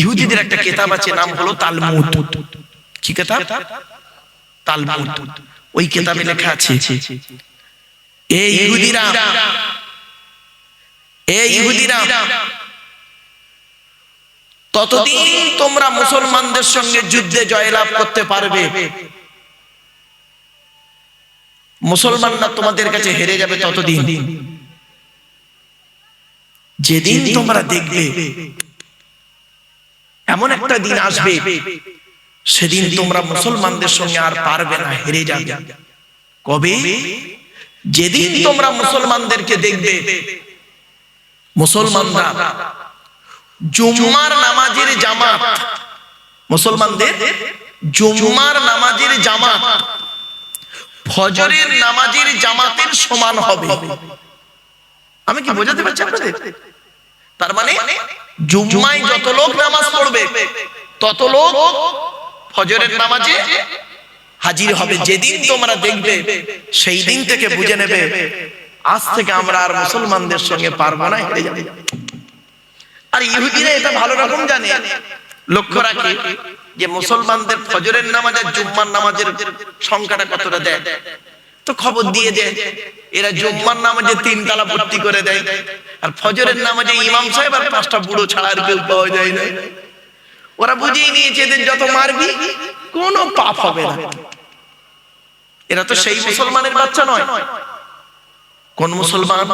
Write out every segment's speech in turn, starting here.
ইহুদিদের একটা কেতাব আছে নাম হলো তালমুদ। কি কেতাব? তালমুদ। ওই কেতাবে লেখা আছে এই ইহুদিরা এই ইহুদিরা ততদিন তোমরা মুসলমানদের সঙ্গে যুদ্ধে জয়লাভ করতে পারবে। মুসলমানরা তোমাদের কাছে হেরে যাবে ততদিন। যেদিন তোমরা দেখবে এমন একটা দিন আসবে সেদিন তোমরা মুসলমানদের সঙ্গে আর পারবে না হেরে যাবে। কবে? যেদিন তোমরা মুসলমানদেরকে দেখবে। মুসলমানরা জুম্মার নামাজের জামাত। মুসলমানদের জুম্মার নামাজের জামাত। ফজরের নামাজের জামাতের সমান হবে। আমি কি বোঝাতে পারছি আপনাদের? তার মানে জুম্মায় যত লোক নামাজ পড়বে তত লোক ফজরের নামাজে হাজির হবে। যেদিন তোমরা দেখবে সেই দিন থেকে বুঝে নেবে আজ থেকে আমরা আর মুসলমানদের সঙ্গে পারব না হেরে যাবে। আর ইহুদিরা এটা ভালো রকম জানে। লক্ষ্য রাখে যে মুসলমানদের ফজরের নামাজ আর জুম্মার নামাজের সংখ্যাটা কতটা দেয়? তো খবর দিয়ে দেয়। এরা জুম্মার নামাজে তিন তালা ভর্তি করে দেয়। আর ফজরের নামাজে ইমাম সাহেব আর পাঁচটা বুড়ো ছাড়া আর কেউ পাওয়া যায় না। ওরা বুঝিয়ে নিয়েছে এদের যত মারবি, কোনো পাপ হবে না। এরা তো সেই মুসলমানের বাচ্চা নয়। কোন মুসলমান?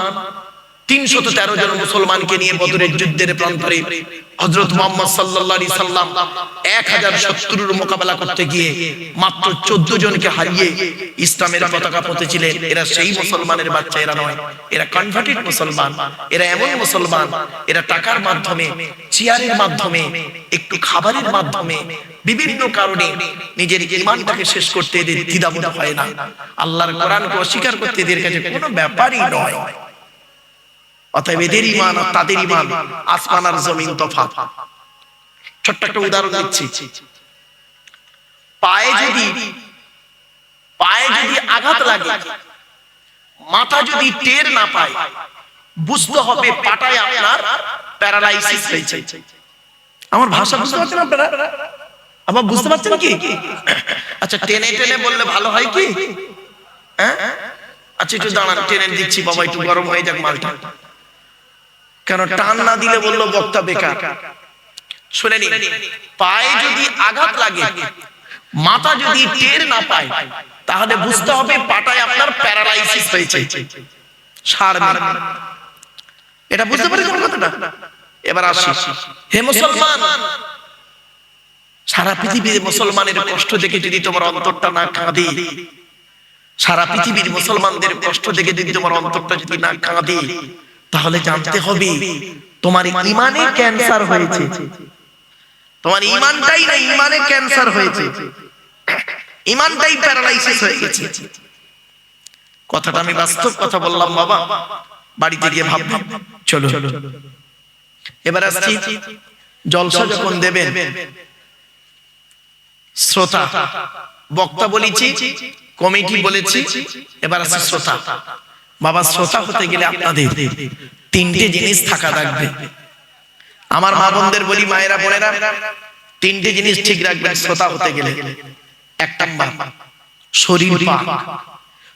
তিনশত তেরো জন মুসলমানকে নিয়ে বদরের যুদ্ধের প্রান্তরে হজরত মোহাম্মদ সাল্লাল্লাহু সাল্লাম এক হাজার শত্রুর মোকাবেলা করতে গিয়ে মাত্র চোদ্দ জনকে হারিয়ে ইসলামের পতাকা পতেছিলেন। এরা সেই মুসলমানের বাচ্চা, এরা নয়। এরা কনভার্টেড মুসলমান। এরা এমন মুসলমান, এরা টাকার মাধ্যমে, চেয়ারের মাধ্যমে, একটু খাবারের মাধ্যমে, বিভিন্ন কারণে নিজের ইমানটাকে শেষ করতে এদের দ্বিধাবোধ হয় না। আল্লাহর কোরআনকে অস্বীকার করতে এদের কাছে কোনো ব্যাপারই নয়। অতএব এদের ইমান আর তাদের ইমান আসমান আর জমিন তফাৎ। ছোট্ট একটা উদাহরণ দিচ্ছি। পায়ে যদি পায়ে যদি আঘাত লাগে মাথা যদি টের না পায় বুঝতে হবে পাটায় আপনার প্যারালাইসিস হয়েছে। আমার ভাষা বুঝতে পারছেন আপনারা? আবার বুঝতে পারছেন কি? আচ্ছা টেনে টেনে বললে ভালো হয় কি? হ্যাঁ আচ্ছা একটু দাঁড়ান টেনে দিচ্ছি বাবা একটু গরম হয়ে যাক মালটা। কেন টান না দিলে বলল বক্তা বেকার। শুনে নিন পায়ে যদি আঘাত লাগে মাথা যদি টের না পায় তাহলে বুঝতে হবে পাটায় আপনার প্যারালাইসিস হয়েছে। সার এটা বুঝতে পারছেন কথাটা? এবার আসি। হে মুসলমান সারা পৃথিবীর মুসলমানের কষ্ট দেখে যদি তোমার অন্তরটা না কাঁদে সারা পৃথিবীর মুসলমানদের কষ্ট দেখে যদি তোমার অন্তরটা যদি না কাঁদে তাহলে জানতে হবে তোমার ইমানে ক্যান্সার হয়েছে। তোমার ইমানটাই না ইমানে ক্যান্সার হয়েছে। ইমানটাই প্যারালাইসিস হয়ে গেছে। কথাটা আমি বাস্তব কথা বললাম বাবা। বাড়িতে গিয়ে ভাববে। চলো। এবার আসছি জলসা যখন দেবেন। শ্রোতা। বক্তা বলেছি কমিটি বলেছি। এবার আছে শ্রোতা। বাবা, শ্রোতা হতে গেলে আপনাদের তিনটে জিনিস থাকা লাগবে। আমার মা বোনদের বলি, মায়েরা, বোনেরা, তিনটে জিনিস ঠিক রাখবেন শ্রোতা হতে গেলে। এক নাম্বার, শরীর পাক।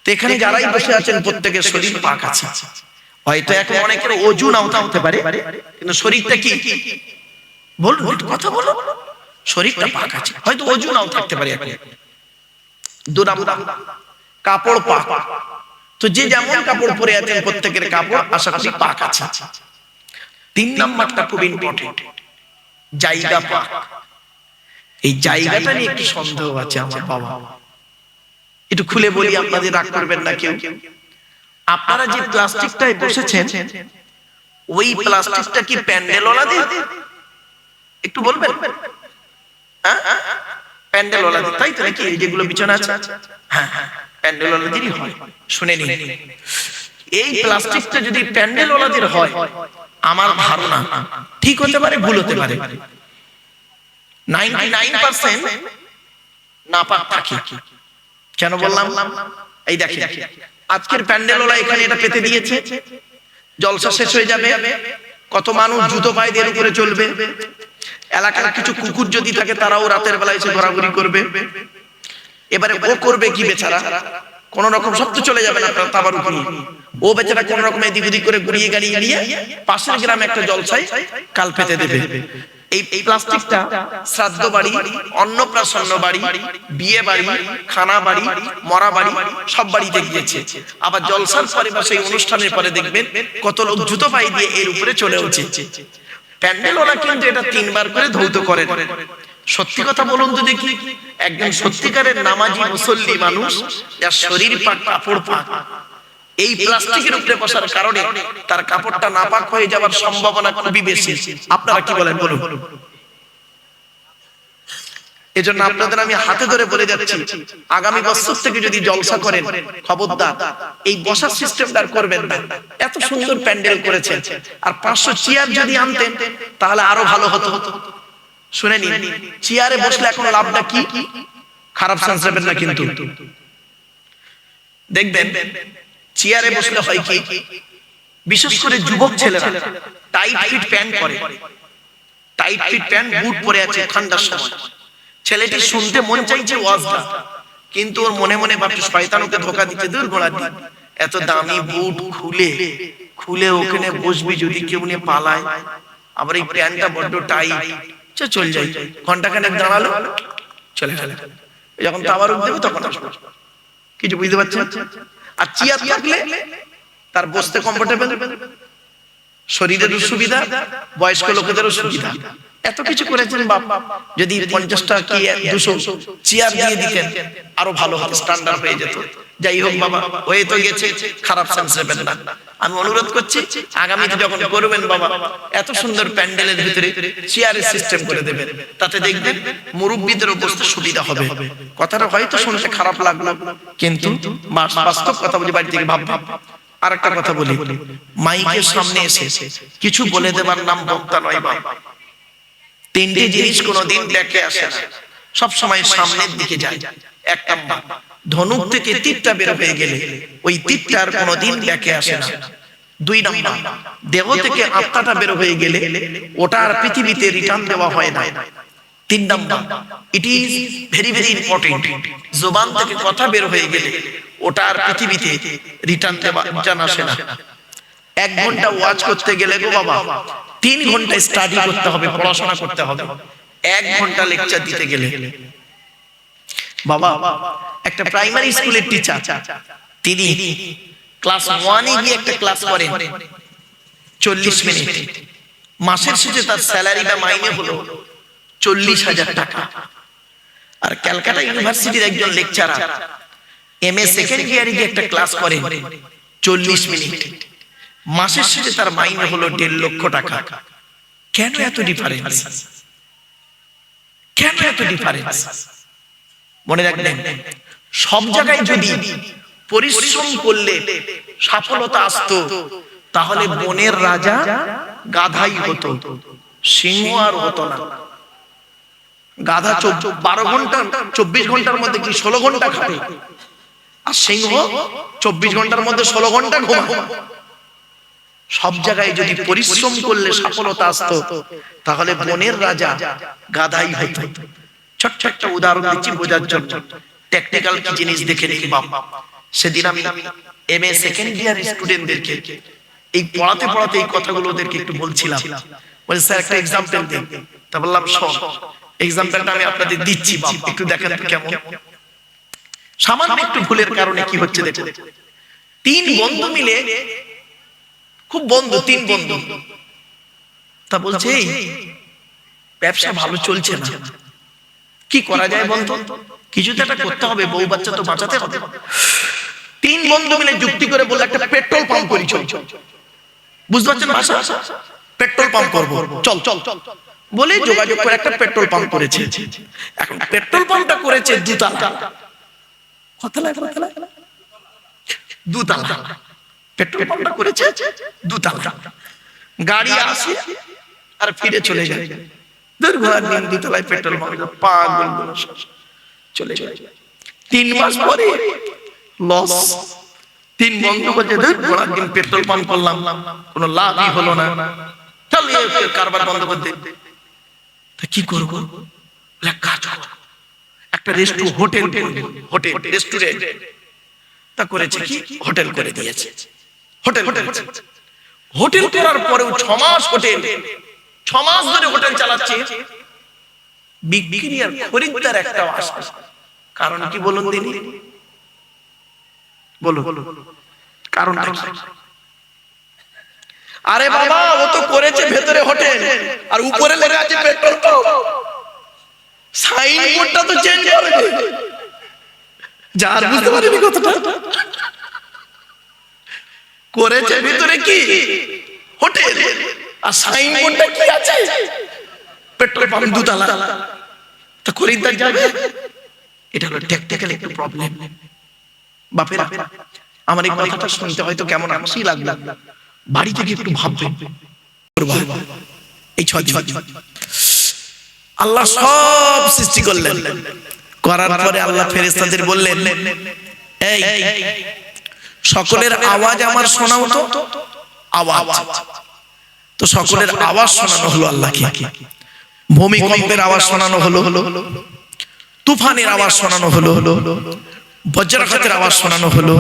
তো এখানে যারাই বসে আছেন, প্রত্যেকের শরীর পাক আছে। হয়তো এখন অনেকের অজু নাওতা হতে পারে, কিন্তু শরীরটা কি? বলুন কথা বলো শরীরটা পাক আছে, হয়তো অজু নাও থাকতে পারে এখন। দু নাম্বার, কাপড় পাক। তো যে যেমন কাপড় পরে আছেন প্রত্যেকের কাপড় আশা করি পাক আছে। তিন নাম্বারটা খুব ইম্পর্টেন্ট জায়গা পাক। এই জায়গাটা নিয়ে একটু সন্দেহ আছে আমার বাবা? একটু খুলে বলি, আপনাদের রাগ করবেন না কেউ। আপনারা যে প্লাস্টিকটায় বসেছেন, ওই প্লাস্টিকটা কি প্যান্ডেলওয়ালা দিয়ে একটু বলবেন? হ্যাঁ? প্যান্ডেলওয়ালা দিয়ে তাই তো নাকি? এই যেগুলো বিছানা আছে। হ্যাঁ হ্যাঁ। প্যান্ডেলওয়ালাদেরই হয়। শুনে নিন। এই প্লাস্টিকটা যদি প্যান্ডেলওয়ালাদের হয় আমার ধারণা ঠিক হতে পারে ভুল হতে পারে। নাপাক থাকে। কেন বললাম? এই দেখে আজকের প্যান্ডেলওয়ালা এখানে এটা পেতে দিয়েছে। জলসা শেষ হয়ে যাবে। কত মানুষ জুতো পায়ে দিয়ে উপরে চলবে। এলাকার কিছু কুকুর যদি থাকে তারাও রাতের বেলা এসে ঘোরাঘুরি করবে। এবারে ও করবে কি বেচারা? কোন রকম সব তো চলে যাবে না তাবারুক নিয়ে। ও বেচারা কোন রকম এদিক ওদিক করে ঘুরিয়ে গাড়িয়ে নিয়ে পাশের গ্রামে একটা জলসাই কাল পেতে দেবে। এই এই প্লাস্টিকটা শ্রাদ্ধ বাড়ি, অন্নপ্রাশন্ন বাড়ি, বিয়ে বাড়ি, খানা বাড়ি, মরা বাড়ি, সব বাড়িতে গিয়েছে। আবার জলসার পরে বা সেই অনুষ্ঠানের পরে দেখবেন কত লোক জুতো পাই দিয়ে এর উপরে চলে উঠছে। প্যান্ডেল ওরা কিন্তু এটা তিনবার করে ধৌত করে সত্যি কথা বলুন তো দেখি। একজন সত্যিকারের নামাজি মুসল্লি মানুষ, যার শরীর পাক, কাপড় পাক। এই প্লাস্টিকের উপরে বসার কারণে তার কাপড়টা নাপাক হয়ে যাওয়ার সম্ভাবনা খুবই বেশি। আপনারা কি বলেন বলুন? এজন্য আপনাদের আমি হাতে ধরে বলে যাচ্ছি, আগামী বছর থেকে যদি জলসা করেন, খবরদার, এই বসার সিস্টেমটা করবেন না। এত সুন্দর প্যান্ডেল করেছেন। আর পাঁচশো চেয়ার যদি আনতেন, তাহলে আরও ভালো হতো হতো। শুনে নিন, চেয়ারে বসলে এখন লাভটা কি? খারাপ চান্স নেবেন না কিন্তু। দেখবেন, চেয়ারে বসলে হয় কি? বিশেষ করে যুবক ছেলেরা টাইট ফিট প্যান্ট পরে। টাইট ফিট প্যান্ট বুট পরে আছে ঠান্ডার সময়। ছেলেটি শুনতে মন চাইছে ওয়াজটা, কিন্তু ওর মনে মনে ভাবছে, শয়তান ওকে ধোকা দিচ্ছে, দূর ঘোড়া দিন এত দামি বুট খুলে খুলে ওখানে বসবি যদি কেউ নিয়ে পালায়। আবার এই প্যান্টটা বড্ড টাইট চল যাই ঘণ্টা খানেক দাঁড়াল চলে গেল। যখন দেবে তখন আসব কিছু বুঝতে পারছেন? আর চেয়ার থাকলে তার বসতে কমফোর্টেবল শরীরেরও সুবিধা বয়স্ক লোকেদেরও সুবিধা। এত কিছু করেছেন বাপ। যদি পঞ্চাশটা কি দুশো চেয়ার দিয়ে দিতেন আরও ভালো হতো স্ট্যান্ডার্ড হয়ে যেত। যাই হোক বাবা হয়ে তো গেছে খারাপ চান্স নেবেন না। আমি অনুরোধ করছি আগামীতে যখন করবেন বাবা এত সুন্দর প্যান্ডেলের ভিতরে চেয়ারের সিস্টেম করে দেবেন। তাতে দেখবেন মুরব্বীদের বসতে সুবিধা হবে। কথাটা হয়তো শুনতে খারাপ লাগল কিন্তু বাস্তব কথা বলি বাড়ি থেকে ভাব ভাব আর একটা কথা বলি মাইকের সামনে এসে কিছু বলে দেবার নাম বক্তা নয় বাবা তিনটি জিনিস কোনোদিন দেখে আসে না। সব সময় সামনের দিকে যায় এক নাম্বার ধনুক থেকে তীরটা বের হয়ে গেলে ওই তীরটা আর কোনোদিন দেখে আসে না। দুই নাম্বার, দেহ থেকে আত্মাটা বের হয়ে গেলে ওটা আর পৃথিবীতে রিটার্ন দেওয়া হয় না। তিন number it is very very important জোবান থেকে কথা বের হয়ে গেলে ওটা আর পৃথিবীতে রিটার্ন দেওয়া জানা আসে না। এক ঘণ্টা ওয়াচ করতে গেলে গো বাবা, তিন ঘণ্টা স্টাডি করতে হবে, পড়াশোনা করতে হবে। এক ঘণ্টা লেকচার দিতে গেলে বাবা একটা প্রাইমারি স্কুলের টিচার তিনি ক্লাস ওয়ানে গিয়ে একটা ক্লাস করেন। চল্লিশ মিনিট মাসের শেষে তার স্যালারি বা মাইনে হলো চল্লিশ হাজার টাকা। আর ক্যালকাটা ইউনিভার্সিটির একজন লেকচারার এম এ সেকেন্ড ইয়ারে গিয়ে একটা ক্লাস করেন। চল্লিশ মিনিট মাসের শেষে তার মাইনে হলো দেড় লক্ষ টাকা। কেন এত ডিফারেন্স কেন এত ডিফারেন্স মনে রাখবেন সব জায়গায় যদি পরিশ্রম করলে সফলতা আসতো তাহলে বনের রাজা গাধাই হতো সিংহ আর হতো না। গাধা বারো ঘণ্টা চব্বিশ ঘণ্টার মধ্যে কি ষোলো ঘণ্টা খাবে? আর সিংহ চব্বিশ ঘণ্টার মধ্যে ষোলো ঘণ্টা ঘুমায় সব জায়গায় যদি পরিশ্রম করলে সফলতা আসতো তাহলে বনের রাজা গাধাই হইত ছোট্ট একটা উদাহরণ দিচ্ছি বোঝার জন্য। টেকনিক্যাল কি জিনিস দেখে বাপ? সেদিন আমি এম এ সেকেন্ড ইয়ার স্টুডেন্টদেরকে এই পড়াতে পড়াতে এই কথাগুলো ওদেরকে একটু বলছিলাম। বলে স্যার, একটা এক্সাম্পল দিন। তা বললাম এক্সাম্পলটা আমি আপনাদের দিচ্ছি একটু দেখেন কেমন? সামান্য একটু ভুলের কারণে কি হচ্ছে দেখুন। তিন বন্ধু মিলে, খুব বন্ধু, তিন বন্ধু। তা বলছে ব্যবসা ভালো চলছে না। কি করা যায় বলতো? কিছু তো একটা করতে হবে, বউ বাচ্চা তো বাঁচাতে হবে। তিন বন্ধু মিলে যুক্তি করে বলল, একটা পেট্রোল পাম্প করি, চল। বুঝতে পারছেন ভাষা? পেট্রোল পাম্প করব। চল চল। বলে যোগাযোগ করে একটা পেট্রোল পাম্প করেছে। এখন পেট্রোল পাম্পটা করেছে দুতলা। কতলা কতলা? দুতলা। পেট্রোল পাম্পটা করেছে দুতলা। গাড়ি আসে আর ফিরে চলে যায়। দিন দুতলায় পেট্রোল পাম্প পাগলগুলো চলে যায় তিন মাস পরে লস তিন বন্ধু বলছে ঘোড়ার দিন পেট্রোল পাম্প করলাম কোনো লাভই হলো না। চল কারবার বন্ধ করতে তা কি করব? এক কাজ একটা রেস্টু হোটেল হোটেল রেস্টুরেন্ট তা করেছে কি? হোটেল করে দিয়েছে। হোটেল হোটেল হোটেল করার পরেও ছ মাস হোটেল ছ মাস ধরে হোটেল চালাচ্ছে। বিক্রি আর খরিদ্দার একটা কারণ কি বলুন তিনি বলো কারণটা কি? আরে বাবা, ও তো করেছে ভেতরে হোটেল, আর উপরে লেখা আছে পেট্রোল পাম্প। তো চেঞ্জ করে দে। যার বুঝতে পারিনি কথাটা। করেছে ভিতরে কি? হোটেল। আর তা একটু প্রবলেম আমার এই কথাটা শুনতে হয়তো কেমন হাসি লাগল। বাড়ি থেকে একটু ভাববেন এই ছয় দিন। আল্লাহ সব সৃষ্টি করলেন। করার পরে আল্লাহ ফেরেশতাদের বললেন সকলের আওয়াজ আমার শোনাও তো। আওয়াজ। তো সকলের আওয়াজ শোনানো হলো আল্লাহকে। ভূমিকম্পের আওয়াজ শোনানো হলো। তুফানের আওয়াজ শোনানো হলো। বজ্রাঘাতের আওয়াজ শোনানো হলো।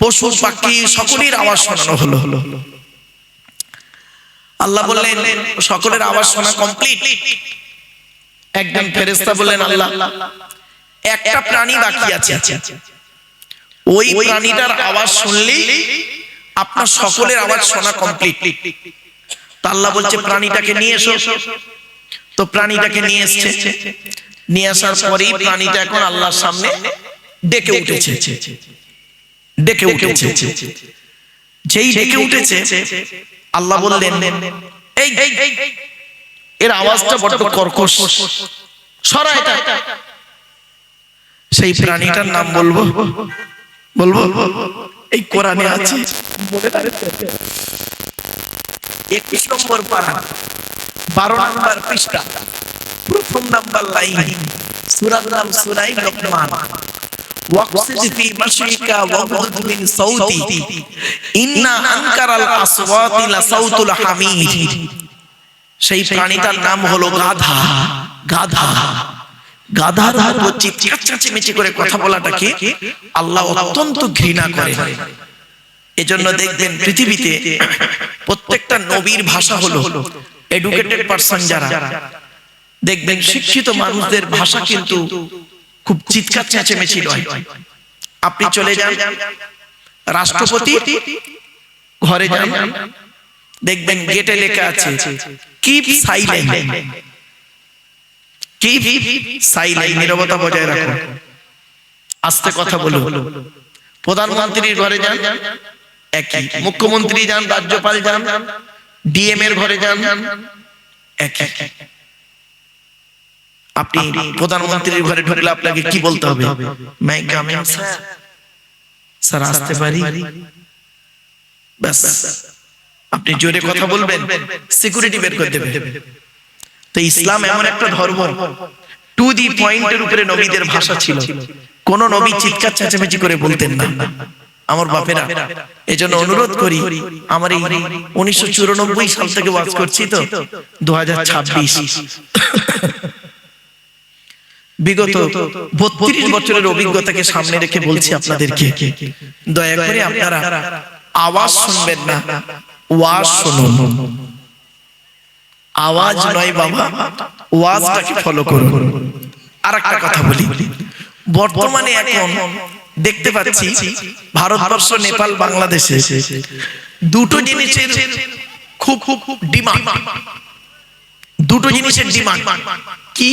পশু পাখি সকলের আওয়াজ শোনানো হলো। আল্লাহ বললেন সকলের আওয়াজ শোনা কমপ্লিট একদম ফেরেশতা বললেন আল্লাহ একটা প্রাণী বাকি আছে। ওই প্রাণীটার আওয়াজ শুনলেই আপনার সকলের আওয়াজ শোনা কমপ্লিট তা আল্লাহ বলছে, প্রাণীটাকে নিয়ে এসো। তো প্রাণীটাকে নিয়ে এসছে। নিয়ে আসার পরেই প্রাণীটা এখন আল্লাহর সামনে ডেকে উঠেছে। ডেকে উঠেছে। যেই ডেকে উঠেছে, আল্লাহ বললেন, এই, এর আওয়াজটা বড্ড কর্কশ। সরা এটা। সেই প্রাণীটার নাম বলব। বলব? এই কোরআনে আছে? একুশ নম্বর পারা বারো নম্বর পৃষ্ঠা। প্রথম নাম্বার লাইন। সূরার নাম সূরাই লোকমান মিন সেই প্রাণীটার নাম হলো গাধা। গাধা। করে কথা বলাটাকে আল্লাহ অত্যন্ত ঘৃণা করে। এজন্য দেখবেন পৃথিবীতে প্রত্যেকটা নবীর ভাষা হলো এডুকেটেড পারসন যারা। দেখবেন শিক্ষিত মানুষদের ভাষা কিন্তু খুব চিৎকার চেঁচেমেচি নয় আপনি চলে যান রাষ্ট্রপতি ঘরে যান। দেখবেন গেটে লেখা আছে কিপ সাইলেন্ট নীরবতা বজায় রাখো। আস্তে কথা বলো প্রধানমন্ত্রীর ঘরে যান একই। মুখ্যমন্ত্রী যান রাজ্যপাল যান ডিএম এর ঘরে যান আপনি প্রধানমন্ত্রীর ঘরে ঢুকলে আপনাকে কি বলতে হবে? স্যার স্যার আসতে পারি? ব্যাস। আপনি জোরে কথা বলবেন। সিকিউরিটি বের করে দেবে। তো ইসলাম এমন একটা ধর্ম। টু দি পয়েন্টের উপরে নবীদের ভাষা ছিল। কোন নবী চিৎকার চেঁচামেচি করে বলতেন না। আমার বাপেরা এজন্য অনুরোধ করি আমার এই উনিশশো চুরানব্বই সাল থেকে ওয়াজ করছি তো দু বিগত বত্রিশ বছরের অভিজ্ঞতাকে সামনে রেখে বলছি আপনাদেরকে। দয়া করে আপনারা আওয়াজ শুনবেন না। ওয়াজ শুনুন। আওয়াজ নয় বাবা ওয়াজটাকে ফলো করুন। আর একটা কথা বলি। বর্তমানে এখন দেখতে পাচ্ছি ভারতবর্ষ নেপাল বাংলাদেশে দুটো জিনিসের খুব খুব খুব ডিমান্ড দুটো জিনিসের ডিমান্ড কি?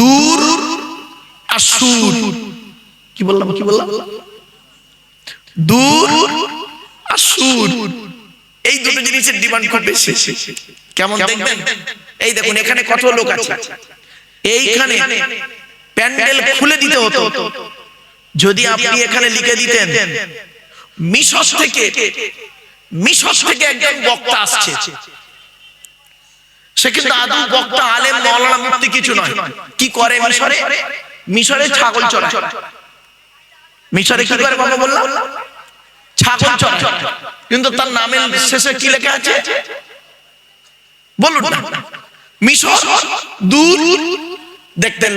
দূর আর সুর। কি বললাম কি বললাম? দূর আর সুর। এই দুটো জিনিসের ডিমান্ড খুব বেশি। কেমন দেখবেন? এই দেখুন এখানে কত লোক আছে? এইখানে প্যান্ডেল খুলে দিতে হতো। যদি আপনি এখানে লিখে দিতেন মিশর থেকে মিশর থেকে একজন বক্তা আসছে। সে কিন্তু আদৌ বক্তা আলেম মৌলানা মুক্তি কিছু নয়। কি করে মিশরে? মিশরে ছাগল চড়ায়। মিশরে কি করে বাবা বললাম? ছাগল চড়ায় কিন্তু তার নামের শেষে কি লেখা আছে? বলুন মিশর দূর দেখতেন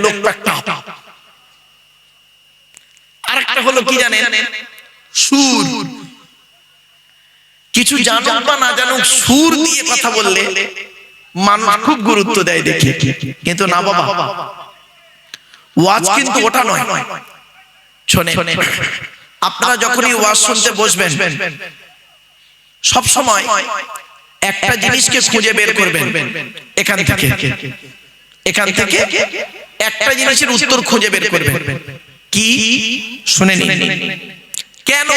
আরেকটা হলো কি জানেন? সুর। কিছু জানুক বা না জানুক সুর দিয়ে কথা বললে মানুষ খুব গুরুত্ব দেয় দেখি। কিন্তু না বাবা। ওয়াজ কিন্তু ওটা নয়। শোনে আপনারা যখনই ওয়াজ শুনতে বসবেন সব সময় একটা জিনিসকে খুঁজে বের করবেন। এখান থেকে। এখান থেকে একটা জিনিসের উত্তর খুঁজে বের করবেন। কি? শুনে নিন। কেন?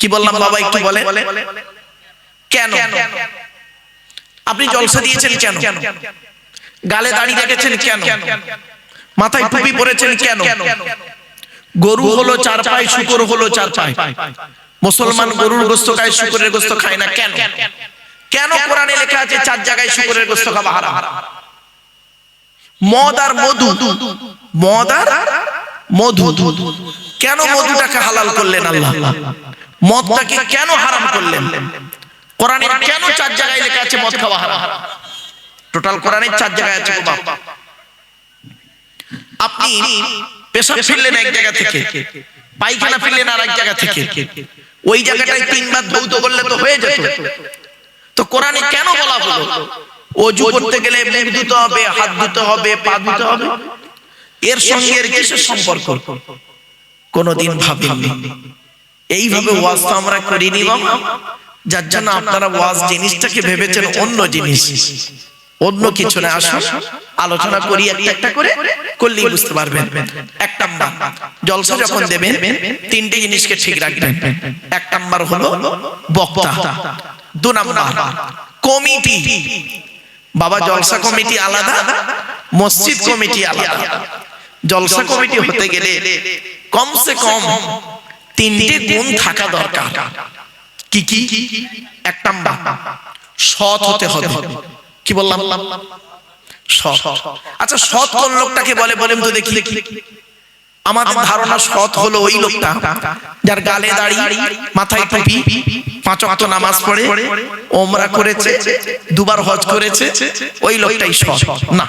কি বললাম বাবা একটু বলে? কেন? আপনি জলসা দিয়েছেন কেন? গালে দাঁড়িয়ে রেখেছেন কেন? মাথায় টুপি পরেছেন কেন? গরু হলো চার পায় শুকর হলো চার পায়। মুসলমান গরুর গোস্ত খায় শুকরের গোস্ত খায় না কেন? কেন? কোরআনে লেখা আছে চার জায়গায় শুকরের গোস্ত খাওয়া হারাম। মদ আর মধু। মদ আর মধু। কেন মধুটাকে হালাল করলেন আল্লাহ? মদটাকে কেন হারাম করলেন? কোরআনে কেন চার জায়গায় লেখা আছে মদ খাওয়া হারাম? টোটাল কোরআনের চার জায়গায় আছে বাপ। আপনি পেশাব ফিরলেন এক জায়গা থেকে। পায়খানা ফিরলেন আর এক জায়গা থেকে। ওই জায়গাটায় তিনবার ধৌত করলে তো হয়ে যেত। তো কোরআনে কেন বলা হলো? অজু করতে গেলে মুখ ধুতে হবে হাত ধুতে হবে পা ধুতে হবে। এর সঙ্গে এর কিসের সম্পর্ক? কোনোদিন ভাবেননি। এইভাবে ওয়াজ তো আমরা করিনি বাবা। যার জন্য আপনারা ওয়াজ জিনিসটাকে ভেবেছেন অন্য জিনিস। অন্য কিছু না আসুন আলোচনা করি একটা একটা করে করলেই বুঝতে পারবেন। এক নাম্বার, জলসা যখন দেবেন, তিনটে জিনিসকে ঠিক রাখবেন। এক নাম্বার হলো বক্তা। দু নাম্বার, কমিটি। বাবা, জলসা কমিটি আলাদা, মসজিদ কমিটি আলাদা। জলসা কমিটি হতে গেলে কমসে কম তিনটে গুণ থাকা দরকার। কি কি? এক নাম্বার, সৎ হতে হবে। কি বললাম? সৎ। আচ্ছা সৎ কোন লোকটাকে বলে বলেন তো দেখি। আমাদের ধারণা সৎ হলো ওই লোকটা যার গালে দাড়ি মাথায় টুপি পাঁচ ওয়াক্ত নামাজ পড়ে ওমরা করেছে দুবার হজ করেছে ওই লোকটাই সৎ। না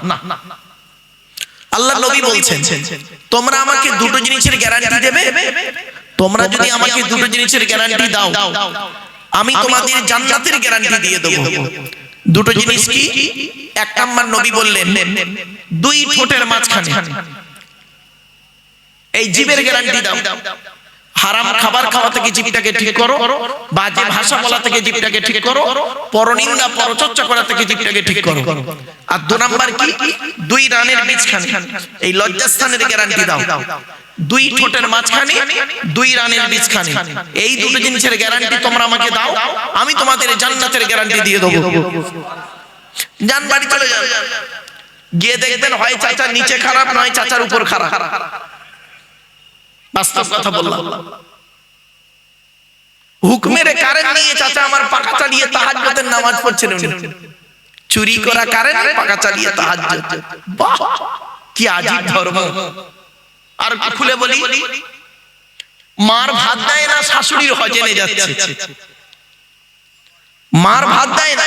আল্লাহ নবী বলছেন তোমরা আমাকে দুটো জিনিসের গ্যারান্টি দেবে। তোমরা যদি আমাকে দুটো জিনিসের গ্যারান্টি দাও আমি তোমাদের জান্নাতের গ্যারান্টি দিয়ে দেবো। দুটো জিনিস কি? এক নাম্বার নবী বললেন, দুই ঠোঁটের মাঝখানে। এই জীবের গ্যারান্টি দাও। হারাম খাবার খাওয়া থেকে জীবটাকে ঠিক করো বাজে ভাষা বলা থেকে জীবটাকে ঠিক করো, পরনিন্দা, পরচর্চা করা থেকে জীবটাকে ঠিক করো। আর দু নাম্বার কি? দুই রানের মাঝখানে। এই লজ্জাস্থানের গ্যারান্টি দাও। দুই ঠোঁটের মাঝখানে, দুই রানের মাঝখানে এই দুটো জিনিসের গ্যারান্টি তোমরা আমাকে দাও, আমি তোমাদের জান্নাতের গ্যারান্টি দিয়ে দেবো। যান, বাড়ি চলে যান। গিয়ে দেখবেন হয় চাচার নিচে খারাপ, নয় চাচার উপর খারাপ। বাস্তব কথা বললাম। হুকমের কারেন্ট নিয়ে চাচা আমার পাকা চালিয়ে তাহাজ্জুদের নামাজ পড়ছেন উনি। চুরি করা কারেন্ট পাকা চালিয়ে তাহাজ্জুদ। বাহ! কি আজীব ধর্ম। আর খুলে বলি? মার ভাত দেয় না, শাশুড়ির হজেনে যাচ্ছে। মার ভাত দেয় না,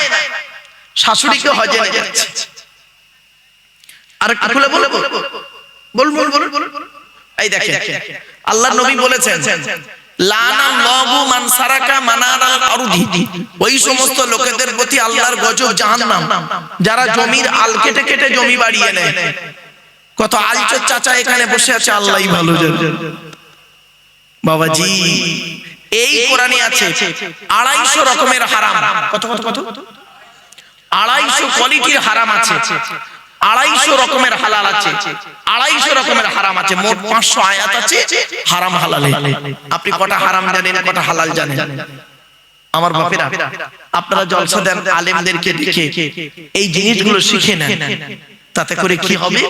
শাশুড়িকে হজেনে যাচ্ছে। আর খুলে বলে বল বল বল বল এই দেখেন আল্লাহ নবী বলেছেন যারা জমির আল কেটে কেটে জমি বাড়িয়ে নেয়। কত আলচর চাচা এখানে বসে আছে আল্লাহই ভালো জানে। বাবাজি এই কোরআনে আছে আড়াইশো রকমের হারাম। কত কত কত? আড়াইশো কোয়ালিটির হারাম আছে। আড়াইশো রকমের হালাল আছে। আড়াইশো রকমের হারাম আছে। মোট পাঁচশো আয়াত আছে। হারাম হালালে আপনি কটা হারাম জানেন কটা হালাল জানেন? আমার বাপেরা আপনারা জলসা দেন আলেমদেরকে দেখে এই জিনিসগুলো শিখে নেন। তাতে করে কি হবে?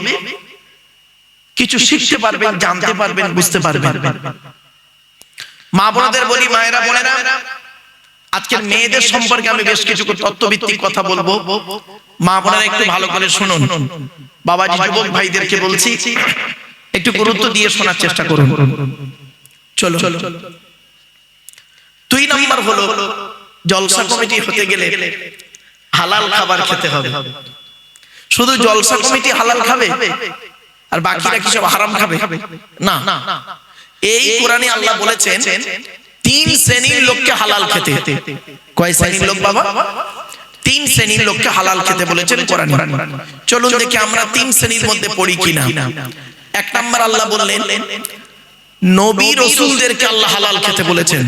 কিছু শিখতে পারবেন জানতে পারবেন বুঝতে পারবেন। মা বোনদের বলি মায়েরা বোনেরা আজকে মেয়েদের সম্পর্কে আমি বেশ কিছু তত্ত্বভিত্তিক কথা বলব। মা বোনেরা একটু ভালো করে শুনুন। বাবাজি যুবক ভাইদেরকে বলছি একটু গুরুত্ব দিয়ে শোনার চেষ্টা করুন। চলো। দুই নম্বর হলো জলসা কমিটি হতে গেলে হালাল খাবার খেতে হবে। শুধু জলসা কমিটি হালাল খাবে? আর বাকিরা কি সব হারাম খাবে? না। এই কোরআনে আল্লাহ বলেছেন তিন শ্রেণির লোককে হালাল খেতে। কয় শ্রেণির লোক বাবা? তিন শ্রেণির লোককে হালাল খেতে বলেছেন কোরআনে। চলুন দেখি আমরা তিন শ্রেণির মধ্যে পড়ি কিনা। এক নাম্বার আল্লাহ বললেন নবী রসুলদেরকে আল্লাহ হালাল খেতে বলেছেন।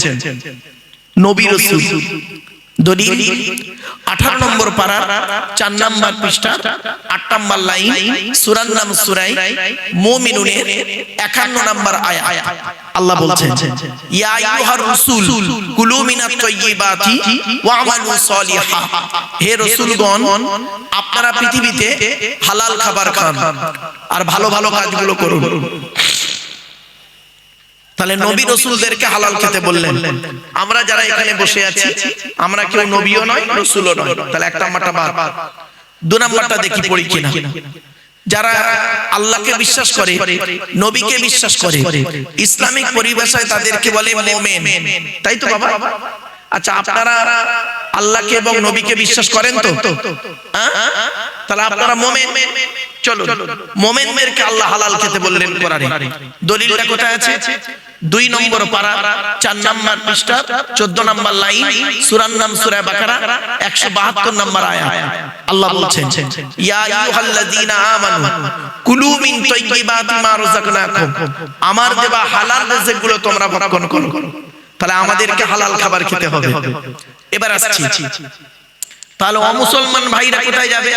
নবী রসুল। দলিল, আঠারো নম্বর চার নাম্বার পৃষ্ঠা, আট নাম্বার লাইন নাম সুরাই, মোমিনুনের একান্ন নাম্বার আয়া আল্লাহ বলছেন, ইয়া রাসূল, কুলু মিনাত ওয়া আমালু হে রাসূলগণ, আপনারা পৃথিবীতে হালাল খাবার খান আর ভালো ভালো কাজগুলো করুন। তাহলে নবী রসুলদেরকে হালাল খেতে বললেন। আমরা যারা এখানে বসে আছি আমরা কেউ নবীও নয় রসুলও নয়। তাহলে এক নাম্বারটা বাদ দু নাম্বারটা দেখি পড়ি কিনা। যারা আল্লাহকে বিশ্বাস করে নবীকে বিশ্বাস করে ইসলামিক পরিভাষায় তাদেরকে বলে মোমেন। তাই তো বাবা? আচ্ছা আপনারা আল্লাহকে এবং নবীকে বিশ্বাস করেন তো? হ্যাঁ? তাহলে আপনারা মোমেন। চলো মোমেনদেরকে আল্লাহ হালাল খেতে বললেন কোরআনে। দলিলটা কোথায় আছে? দুই নম্বর পারা, চার নাম্বার পৃষ্ঠা, চোদ্দ নাম্বার লাইন সুরান নাম সুরা বাকারা, একশো বাহাত্তর নাম্বার আয়া আল্লাহ বলছেন কুলু মিন তাইয়্যিবাতি মা রাযাকনাকুম। আমার দেওয়া হালাল রিজিকগুলো তোমরা ভক্ষণ করো। তাহলে আমাদেরকে হালাল খাবার খেতে হবে। এবার আসছি। তাহলে অমুসলমান ভাইরা কোথায় যাবে?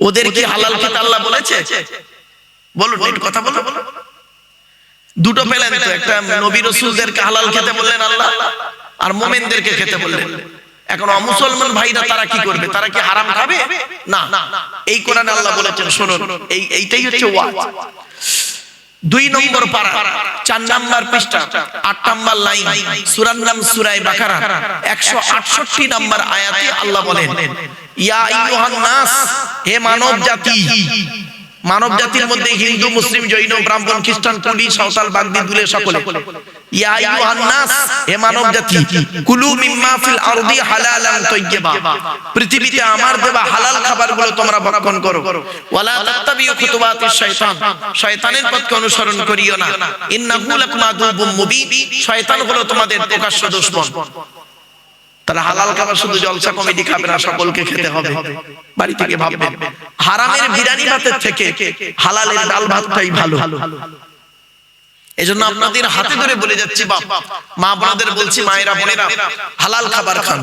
ওদের কি হালাল খেতে আল্লাহ বলেছে? বলুন কথা বলো দুটো পেলেন তো একটা নবী রসুলদেরকে হালাল খেতে বললেন আল্লাহ আর মোমেনদেরকে খেতে বললেন। এখন অমুসলমান ভাইরা তারা কি করবে? তারা কি হারাম খাবে? না এই কোরআনে আল্লাহ বলেছেন শুনুন এই এইটাই হচ্ছে ওয়াজ। দুই নম্বর পারা, চার নাম্বার পৃষ্ঠা, আট নাম্বার লাইন, সুরার নাম সুরাই বাকারা, একশো আটষট্টি নম্বর আয়াতে আল্লাহ বলেন, ইয়া আইয়ুহান নাস, হে মানব জাতি মানব জাতির মধ্যে হিন্দু মুসলিম জৈন ব্রাহ্মণ খ্রিস্টান কুলি সাঁওতাল বাগদি দুলে সকলে। ইয়া আইয়ুহান নাস হে মানব জাতি কুলু মিম্মা ফিল আরদি হালালান তাইয়্যিবা পৃথিবীতে আমার দেওয়া হালাল খাবারগুলো তোমরা ভক্ষণ করো। ওয়ালা তাত্তাবিউ খুতুবাতিশ শয়তান শয়তানের পথকে অনুসরণ করিও না। ইন্নাহু লাকুম আদুবুম মুবিন। শয়তান হলো তোমাদের প্রকাশ্য দুশমন। তাহলে হালাল খাবার শুধু জলসা কমিটি খাবে না, সকলকে খেতে হবে। বাড়ি থেকে ভাববেন হারামের বিরিয়ানি ভাতের থেকে হালালের ডাল ভাতটাই ভালো। আপনাদের হাতে ধরে বলে যাচ্ছি মা বলছি, মায়েরা, বোনেরা, হালাল খাবার খান।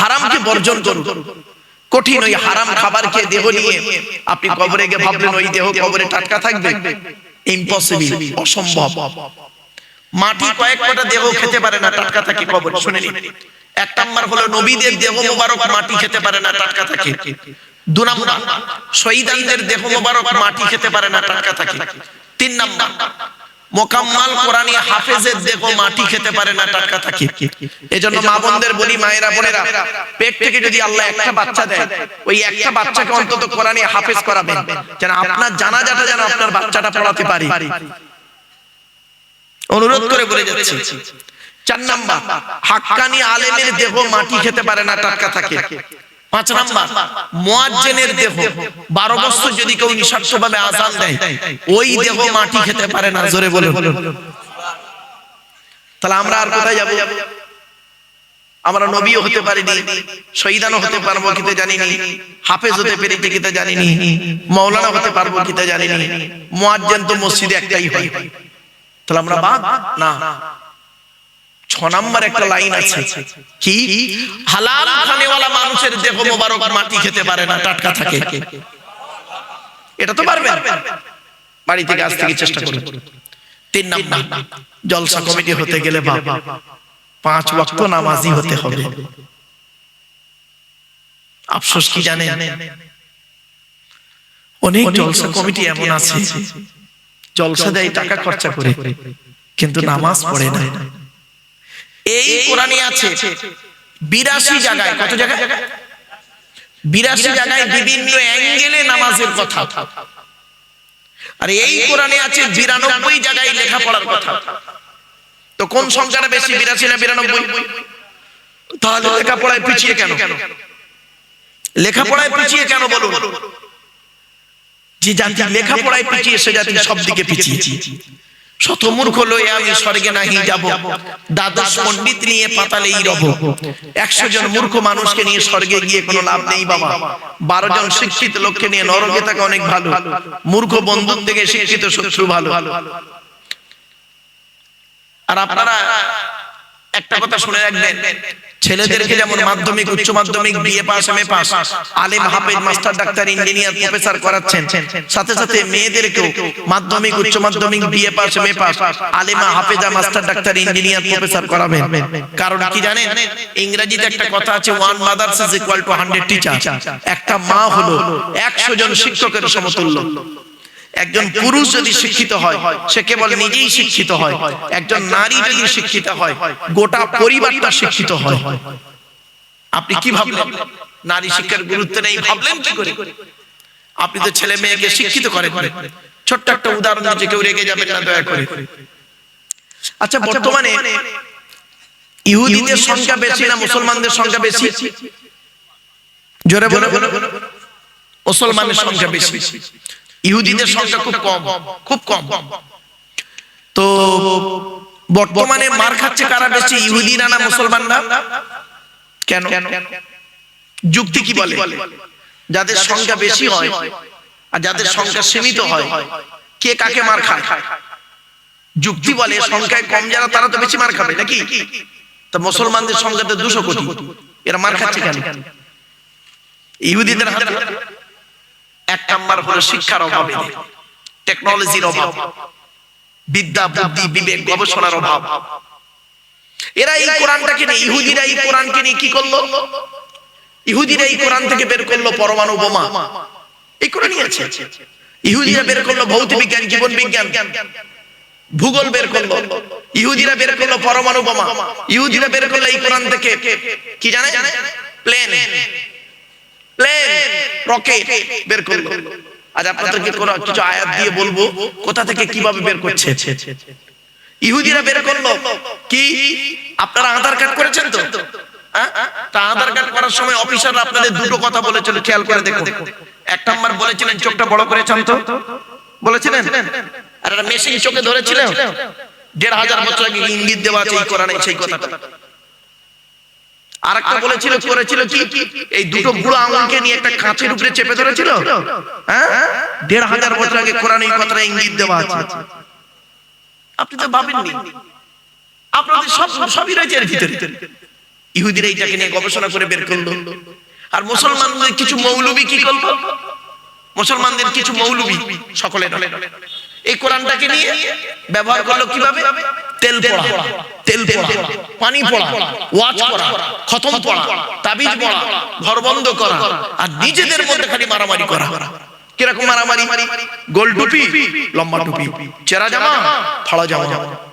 হারামকে বর্জন করুন। কঠিন ওই হারাম খাবার খেয়ে দেহ নিয়ে আপনি কবরে গিয়ে ভাবলেন, ওই দেহ কবরে টাটকা থাকবে? ইম্পসিবল অসম্ভব। মাটি কয়েক কটা দেহ খেতে পারে না, টাটকা থাকে কবরে, শুনে নিন। এক নাম্বার হলো নবীদের দেহ মোবারক মাটি খেতে পারে না, টাটকা থাকে। দু নাম্বার, শহীদানদের দেহ মোবারক মাটি খেতে পারে না, টাটকা থাকে। তিন নাম্বার হাফেজের মাটি খেতে পারে না, টাটকা থাকে। এজন্য মা বোনদের বলি, মায়েরা বোনেরা, পেট থেকে যদি আল্লাহ একটা বাচ্চা দেয়, ওই একটা বাচ্চাকে অন্তত কোরআনী হাফেজ করাবেন, যেন আপনার জানাজাটা যেন আপনার বাচ্চাটা পড়াতে পারি। অনুরোধ করে বলে যাচ্ছি চার নাম্বার, হাক্কানি আলেমের দেহ মাটি খেতে পারে না, টাটকা থাকে। পাঁচ নাম্বার, মুয়াজ্জিনের দেহ, বারো বছর যদি কেউ নিঃস্বার্থ ভাবে আজান দেয়, ওই দেহ মাটি খেতে পারে না, জোরে বলে তাহলে আমরা আর কোথায় যাব? আমরা নবীও হতে পারিনি, শহীদানও হতে পারব কিতে জানিনি হাফেজ হতে পেরেছি কিতে জানিনি মৌলানা হতে পারব কিতে জানিনি, মুয়াজ্জিন তো মসজিদে একটাই হয়। তাহলে আমরা বাদ না। ছ নাম্বার একটা লাইন আছে। কি? হালাল খানেওয়ালা মানুষের দেহ মোবারক মাটি খেতে পারে না টাটকা থাকে। এটা তো পারবে বাড়ি থেকে আজ থেকে চেষ্টা করুন। তিন নাম্বার জলসা কমিটি হতে গেলে বাবা পাঁচ ওয়াক্ত নামাজি হতে হবে। আফসোস কি জানে অনেক জলসা কমিটি এমন আছে। জলসা দেয় টাকা খরচা করে। কিন্তু নামাজ পড়ে না। এই কোরআনে আছে। বিরাশি জায়গায় কত জায়গায়। বিরাশি জায়গায় বিভিন্ন অ্যাঙ্গেলে নামাজের কথা। আর এই কোরআনে আছে বিরানব্বই জায়গায় লেখাপড়ার কথা। তো কোন সংখ্যাটা বেশি বিরাশি না বিরানব্বই? তাহলে লেখাপড়ায় পিছিয়ে কেন? লেখাপড়ায় পিছিয়ে কেন বলুন? যে জাতি লেখাপড়ায় পিছিয়ে সে জাতি সব দিকে পিছিয়ে। শত মূর্খ লয়ে আমি স্বর্গে নাহি যাব। দ্বাদশ পণ্ডিত নিয়ে পাতালেই রব। একশো জন মূর্খ মানুষকে নিয়ে স্বর্গে গিয়ে কোনো লাভ নেই বাবা। বারো জন শিক্ষিত লোককে নিয়ে নরকে থাকা অনেক ভালো। মূর্খ বন্ধুর থেকে শিক্ষিত শত্রু ভালো। আর আপনারা একটা কথা শুনে রাখবেন। ছেলেদেরকে যেমন মাধ্যমিক উচ্চ মাধ্যমিক বিএ পাস এমএ পাস। আলেম হাফেজ মাস্টার ডাক্তার ইঞ্জিনিয়ার প্রফেসর করাচ্ছেন। সাথে সাথে মেয়েদেরকেও মাধ্যমিক উচ্চ মাধ্যমিক বিএ পাস এমএ পাস। আলেমা হাফেজা মাস্টার ডাক্তার ইঞ্জিনিয়ার প্রফেসর করাবেন। কারণ কি জানেন? ইংরেজিতে একটা কথা আছে one mothers is equal to hundred teacher একটা মা হলো একশো জন শিক্ষকের সমতুল্য। একজন পুরুষ যদি শিক্ষিত হয় সে কেবল নিজেই শিক্ষিত হয়। একজন নারী যদি শিক্ষিত হয় গোটা পরিবারটা শিক্ষিত হয়। আপনি কি ভাবলেন? নারী শিক্ষার গুরুত্ব নেই ভাবলেন কি করে? আপনি তো ছেলে মেয়েকে শিক্ষিত করেন। ছোট্ট একটা উদাহরণ দিচ্ছি কেউ রেগে যাবেন না দয়া করে। আচ্ছা বর্তমানে ইহুদিদের সংখ্যা বেশি না মুসলমানদের সংখ্যা বেশি? জোরে বলে। মুসলমানের সংখ্যা বেশি। ইহুদিদের সংখ্যা খুব কম খুব কম। তো বর্তমানে মার খাচ্ছে কারা বেশি ইহুদিরা না মুসলমানরা? কেন? যুক্তি কি বলে? যাদের সংখ্যা বেশি হয় আর যাদের সংখ্যা সীমিত হয় কে কাকে মার খায়? যুক্তি বলে সংখ্যায় কম যারা তারা তো বেশি মার খাবে নাকি? তো মুসলমানদের সংখ্যা তো দুশো কোটি। এরা মার খাচ্ছে কেন? ইহুদিদের হাতে এক নাম্বার হলো শিক্ষার অভাবে। টেকনোলজির অভাব। বিদ্যা, বুদ্ধি, বিবেক, গবেষণার অভাব। এরা এই কোরআনটাকে নিয়ে, ইহুদিরা এই কোরআনকে নিয়ে কি করল? ইহুদিরা এই কোরআন থেকে বের করল পরমাণু বোমা। এই কোরআনই আছে ইহুদিরা বের করল ভৌত বিজ্ঞান, জীবন বিজ্ঞান। ভূগোল বের করল। ইহুদিরা বের করল পরমাণু বোমা। ইহুদিরা বের করল এই কোরআন থেকে। কি জানে? প্লেন প্লেন রকেট বের করল। আজ আপনাদেরকে কোন কিছু আয়াত দিয়ে বলব কোথা থেকে কীভাবে বের করছে? ইহুদিরা বের করল। কি? আপনারা আধার কার্ড করেছেন তো? হ্যাঁ? আধার কার্ড করার সময় অফিসার আপনাদের দুটো কথা বলেছিল খেয়াল করে দেখুন। এক নাম্বার বলেছিলেন চোখটা বড় করেছেন তো? বলেছিলেন? আর মেশিন চোখে ধরেছিলেন? দেড় হাজার বছর আগে ইঙ্গিত দেওয়া আছে এই কোরআনে সেই কথাটা আর একটা বলেছিল করেছিল কি? এই দুটো বুড়ো আঙুলকে নিয়ে একটা কাঁচের উপরে চেপে ধরেছিল? হ্যাঁ? দেড় হাজার বছর আগে কোরআন এই কথাটা ইঙ্গিত দেওয়া আছে। আপনি তো ভাবেননি। আপনাদের সব সবই রয়েছে এর ভিতরে। ইহুদিরা এইটাকে নিয়ে গবেষণা করে বের করল। আর মুসলমানদের কিছু মৌলবি কি করল? মুসলমানদের কিছু মৌলবি সকলে এই কোরআনটাকে নিয়ে ব্যবহার করল কীভাবে? তেল পড়া তেল পড়া পানি পড়া ওয়াজ পড়া খতম পড়া তাবিজ পড়া ঘর বন্ধ করা আর নিজেদের মধ্যে খালি মারামারি করা। কীরকম মারামারি? গোল টুপি লম্বা টুপি চেরা জামা ফাড়া জামা।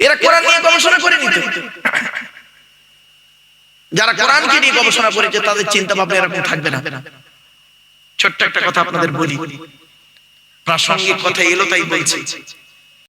এরা কোরআন নিয়ে গবেষণা করে নিত। যারা কোরআনকে নিয়ে গবেষণা করেছে তাদের চিন্তা ভাবনা এরকম থাকবে না। ছোট্ট একটা কথা আপনাদের বলি। প্রাসঙ্গিক কথা এলো তাই বলছি।